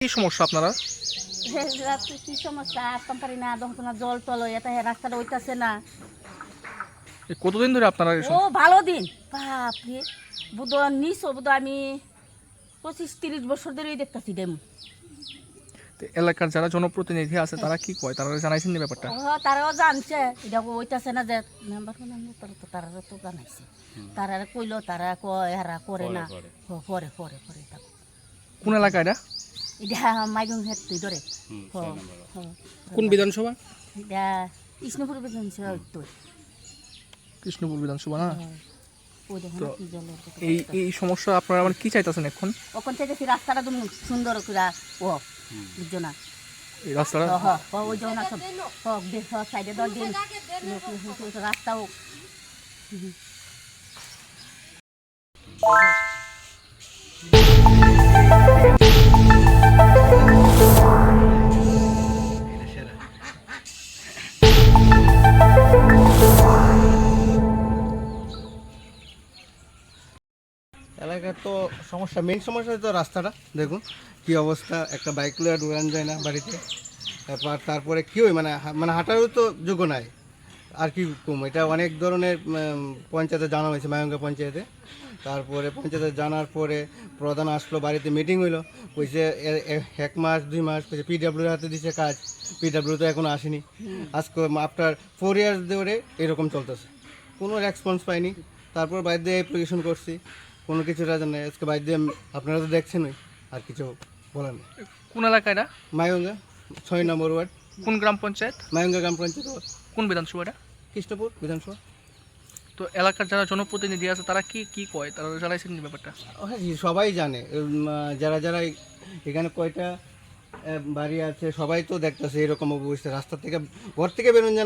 কি সমস্যা আপনারা? কি সমস্যা? আসতাম পারি না যখন তোমার জল টল এটা রাস্তাটা ওইটাছে না। কতদিন ধরে আপনারা ও ভালো দিন। বাপরে বুধ নিস বুধ আমি পঁচিশ তিরিশ বছর ধরেই দেখতেছি ডেম। তো এলাকার যারা জনপ্রতিনিধি আছে তারা কি কয়? তারা জানাইছেন না ব্যাপারটা? তারাও জানছে। এটা ওইটাছে না যে মেম্বার তো তারা তো জানাইছে। তারা কইলো তারা কয় এরা করে না। ও, পরে পরে পরে। কোন এলাকা এটা? এটা মাইগুং হেড তুই ধরে। হ, হ। কোন বিধানসভা? এটা কৃষ্ণপুর বিধানসভা তো কৃষ্ণপুর বিধানসভা না? তো। এই এই সমস্যা আপনারা মানে কি চাইতেছেন এখন? ওখান থেকে রাস্তাটা তুমি সুন্দর করে ও বুঝছ না? রাস্তাটা? ওই জন্য সব বেশ সাইডে দর দিন রাস্তা এলাকার তো সমস্যা মেইন সমস্যা তো রাস্তাটা, দেখুন কি অবস্থা, একটা বাইক লয়ে ঢুকানো যায় না বাড়িতে। তারপর, তারপরে কি হয় মানে মানে হাঁটারও তো যোগ্য নাই। আর কি কম, এটা অনেক ধরনের পঞ্চায়েতে জানা হয়েছে, মায়ঙ্গা পঞ্চায়েতে। তারপরে পঞ্চায়েতে জানার পরে প্রধান আসলো, বাড়িতে মিটিং হইল, কইছে এক মাস, দুই মাস, কইছে পিডাব্লিউর হাতে দিছে কাজ পিডাব্লিউ তো এখনও আসেনি। আজকে আফটার ফোর ইয়ার্স ধরে এরকম চলতেছে। কোনো রেসপন্স পাইনি। তারপর বাইরে অ্যাপ্লিকেশন করছি। কোনো কিছু রাজা নেই। আজকে বাইরে দিয়ে আপনারা তো দেখছেনই আর কিছু বলার নেই। কোন এলাকা এটা? মায়ঙ্গা ছয় নম্বর ওয়ার্ড। কোন গ্রাম পঞ্চায়েত? মায়ঙ্গা গ্রাম পঞ্চায়েত ওয়ার্ড, কোন বিধানসভা এটা? কৃষ্ণপুর বিধানসভা। তো এলাকার যারা জনপ্রতিনিধি আছে তারা কি কি কয়? তারা জানাইছেন না ব্যাপারটা। হ্যাঁ, সবাই জানে। যারা যারা এখানে কয়টা বাড়ি আছে সবাই তো দেখতেছে এরকম অবস্থা। রাস্তা থেকে ঘর থেকে বেরোন যেন